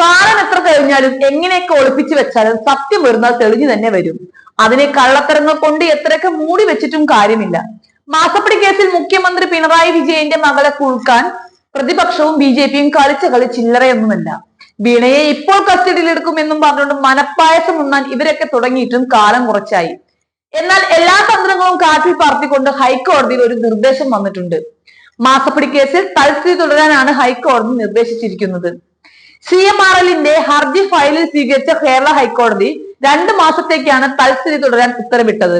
കാലം എത്ര കഴിഞ്ഞാലും എങ്ങനെയൊക്കെ ഒളിപ്പിച്ചു വെച്ചാലും സത്യം വരുന്നാൽ തെളിഞ്ഞു തന്നെ വരും. അതിനെ കള്ളത്തരങ്ങൾ കൊണ്ട് എത്രയൊക്കെ മൂടി വെച്ചിട്ടും കാര്യമില്ല. മാസപ്പടി കേസിൽ മുഖ്യമന്ത്രി പിണറായി വിജയന്റെ മകളെ കുൾക്കാൻ പ്രതിപക്ഷവും ബി ജെ പിയും കളിച്ച കളി ചില്ലറയൊന്നുമല്ല. വീണയെ ഇപ്പോൾ കസ്റ്റഡിയിലെടുക്കുമെന്നും പറഞ്ഞുകൊണ്ട് മനപ്പായസം ഉണ്ണാൻ ഇവരൊക്കെ തുടങ്ങിയിട്ടും കാലം കുറച്ചായി. എന്നാൽ എല്ലാ തന്ത്രങ്ങളും കാറ്റിൽ പറത്തിക്കൊണ്ട് ഹൈക്കോടതിയിൽ ഒരു നിർദ്ദേശം വന്നിട്ടുണ്ട്. മാസപ്പടി കേസിൽ തൽസ്ഥിതി തുടരാനാണ് ഹൈക്കോടതി നിർദ്ദേശിച്ചിരിക്കുന്നത്. സി എം ആർ എല്ലിന്റെ ഹർജി ഫയലിൽ സ്വീകരിച്ച കേരള ഹൈക്കോടതി രണ്ട് മാസത്തേക്കാണ് തൽസ്ഥിതി തുടരാൻ ഉത്തരവിട്ടത്.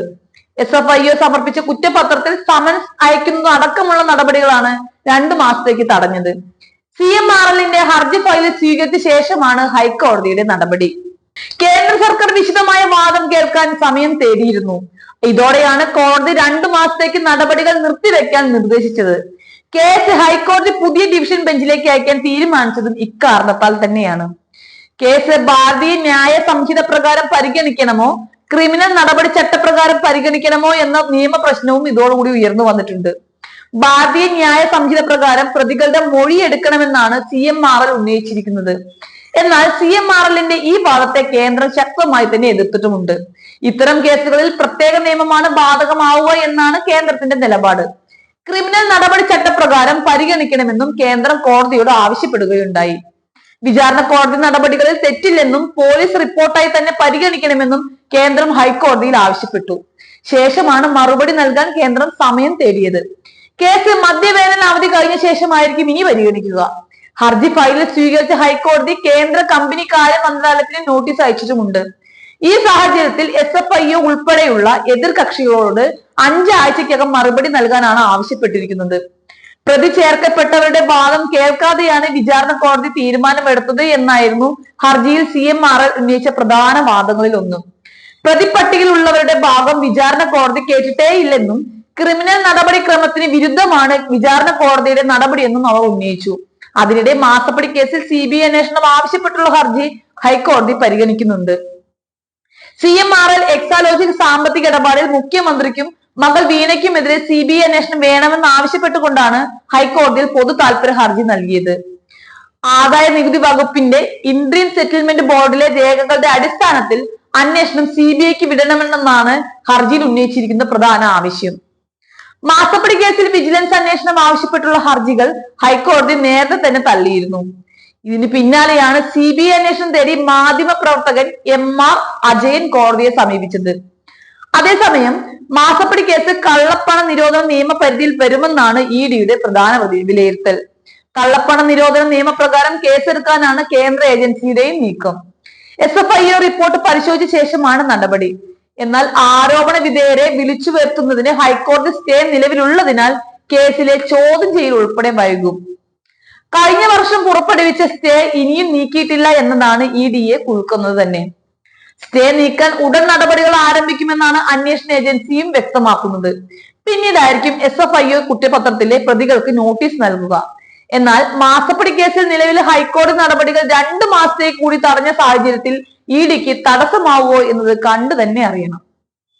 എസ് എഫ് ഐ ഒ സമർപ്പിച്ച കുറ്റപത്രത്തിൽ സമൻസ് അയക്കുന്നത് അടക്കമുള്ള നടപടികളാണ് രണ്ട് മാസത്തേക്ക് തടഞ്ഞത്. സി എം ആർ എല്ലിന്റെ ഹർജി ഫയൽ സ്വീകരിച്ച ശേഷമാണ് ഹൈക്കോടതിയുടെ നടപടി. കേന്ദ്ര സർക്കാർ വിശദമായ വാദം കേൾക്കാൻ സമയം തേടിയിരുന്നു. ഇതോടെയാണ് കോടതി രണ്ടു മാസത്തേക്ക് നടപടികൾ നിർത്തിവെക്കാൻ നിർദ്ദേശിച്ചത്. കേസ് ഹൈക്കോടതി പുതിയ ഡിവിഷൻ ബെഞ്ചിലേക്ക് അയക്കാൻ തീരുമാനിച്ചതും ഇക്കാരണത്താൽ തന്നെയാണ്. കേസ് ഭാരതീയ ന്യായ സംഹിത പ്രകാരം പരിഗണിക്കണമോ? ക്രിമിനൽ നടപടി ചട്ടപ്രകാരം പരിഗണിക്കണമോ എന്ന നിയമ പ്രശ്നവും ഇതോടുകൂടി ഉയർന്നു വന്നിട്ടുണ്ട്. ഭാരതീയ ന്യായ സംഹിത പ്രകാരം പ്രതികളുടെ മൊഴി എടുക്കണമെന്നാണ് സി എം ആർ എൽ ഉന്നയിച്ചിരിക്കുന്നത്. എന്നാൽ സി എം ആർ എല്ലിന്റെ ഈ വാദത്തെ കേന്ദ്രം ശക്തമായി തന്നെ എതിർത്തിട്ടുമുണ്ട്. ഇത്തരം കേസുകളിൽ പ്രത്യേക നിയമമാണ് ബാധകമാവുക എന്നാണ് കേന്ദ്രത്തിന്റെ നിലപാട്. ക്രിമിനൽ നടപടി ചട്ടപ്രകാരം പരിഗണിക്കണമെന്നും കേന്ദ്രം കോടതിയോട് ആവശ്യപ്പെടുകയുണ്ടായി. വിചാരണ കോടതി നടപടികളിൽ തെറ്റില്ലെന്നും പോലീസ് റിപ്പോർട്ടായി തന്നെ പരിഗണിക്കണമെന്നും കേന്ദ്രം ഹൈക്കോടതിയിൽ ആവശ്യപ്പെട്ടു. ശേഷമാണ് മറുപടി നൽകാൻ കേന്ദ്രം സമയം തേടിയത്. കേസ് മദ്യവേദന അവധി കഴിഞ്ഞ ശേഷമായിരിക്കും ഇനി പരിഗണിക്കുക. ഹർജി ഫയലിൽ സ്വീകരിച്ച ഹൈക്കോടതി കേന്ദ്ര കമ്പനി കാര്യ മന്ത്രാലയത്തിന് നോട്ടീസ് അയച്ചിട്ടുമുണ്ട്. ഈ സാഹചര്യത്തിൽ എസ് എഫ് ഐ ഉൾപ്പെടെയുള്ള എതിർ കക്ഷികളോട് അഞ്ചാഴ്ചക്കകം മറുപടി നൽകാനാണ് ആവശ്യപ്പെട്ടിരിക്കുന്നത്. പ്രതി ചേർക്കപ്പെട്ടവരുടെ വാദം കേൾക്കാതെയാണ് വിചാരണ കോടതി തീരുമാനമെടുത്തത് എന്നായിരുന്നു ഹർജിയിൽ സി എം ആർ ഉന്നയിച്ച പ്രധാന വാദങ്ങളിൽ ഒന്ന് പ്രതിപ്പട്ടികയിലുള്ളവരുടെ ഭാഗം വിചാരണ കോടതി കേട്ടിട്ടേയില്ലെന്നും ക്രിമിനൽ നടപടിക്രമത്തിന് വിരുദ്ധമാണ് വിചാരണ കോടതിയുടെ നടപടിയെന്നും അവർ ഉന്നയിച്ചു. അതിനിടെ മാസപ്പടി കേസിൽ സി ബി അന്വേഷണം ആവശ്യപ്പെട്ടുള്ള ഹർജി ഹൈക്കോടതി പരിഗണിക്കുന്നുണ്ട്. C M R L Exalogic സാമ്പത്തിക ഇടപാടിൽ മുഖ്യമന്ത്രിക്കും മകൾ വീണയ്ക്കുമെതിരെ സി ബി ഐ അന്വേഷണം വേണമെന്ന് ആവശ്യപ്പെട്ടുകൊണ്ടാണ് ഹൈക്കോടതിയിൽ പൊതു താൽപര്യ ഹർജി നൽകിയത്. ആദായ നികുതി വകുപ്പിന്റെ ഇന്ത്യൻ സെറ്റിൽമെന്റ് ബോർഡിലെ രേഖകളുടെ അടിസ്ഥാനത്തിൽ അന്വേഷണം സി ബി ഐക്ക് വിടണമെന്നാണ് ഹർജിയിൽ ഉന്നയിച്ചിരിക്കുന്ന പ്രധാന ആവശ്യം. മാസപ്പടി കേസിൽ വിജിലൻസ് അന്വേഷണം ആവശ്യപ്പെട്ടുള്ള ഹർജികൾ ഹൈക്കോടതി നേരത്തെ തന്നെ തള്ളിയിരുന്നു. ഇതിന് പിന്നാലെയാണ് സി ബി ഐ അന്വേഷണം തേടി മാധ്യമ പ്രവർത്തകൻ എം ആർ അജയൻ കോടതിയെ സമീപിച്ചത്. അതേസമയം മാസപ്പടി കേസ് കള്ളപ്പണ നിരോധന നിയമപരിധിയിൽ വരുമെന്നാണ് ഇ ഡിയുടെ പ്രധാന വിലയി- വിലയിരുത്തൽ. കള്ളപ്പണ നിരോധന നിയമപ്രകാരം കേസെടുക്കാനാണ് കേന്ദ്ര ഏജൻസിയുടെയും നീക്കം. എസ് എഫ് ഐ റിപ്പോർട്ട് പരിശോധിച്ച ശേഷമാണ് നടപടി. എന്നാൽ ആരോപണ വിധേയരെ വിളിച്ചു വരുത്തുന്നതിന് ഹൈക്കോടതി സ്റ്റേ നിലവിലുള്ളതിനാൽ കേസിലെ ചോദ്യം ചെയ്യൽ ഉൾപ്പെടെ വൈകും. കഴിഞ്ഞ വർഷം പുറപ്പെടുവിച്ച സ്റ്റേ ഇനിയും നീക്കിയിട്ടില്ല എന്നതാണ് ഇ ഡിയെ കുഴുക്കുന്നത് തന്നെ. സ്റ്റേ നീക്കാൻ ഉടൻ നടപടികൾ ആരംഭിക്കുമെന്നാണ് അന്വേഷണ ഏജൻസിയും വ്യക്തമാക്കുന്നത്. പിന്നീടായിരിക്കും എസ് എഫ് ഐ ഒ കുറ്റപത്രത്തിലെ പ്രതികൾക്ക് നോട്ടീസ് നൽകുക. എന്നാൽ മാസപ്പടി കേസിൽ നിലവിലെ ഹൈക്കോടതി നടപടികൾ രണ്ട് മാസത്തേക്ക് കൂടി തടഞ്ഞ സാഹചര്യത്തിൽ ഇ ഡിക്ക് തടസ്സമാവുമോ എന്നത് കണ്ടു തന്നെ അറിയണം.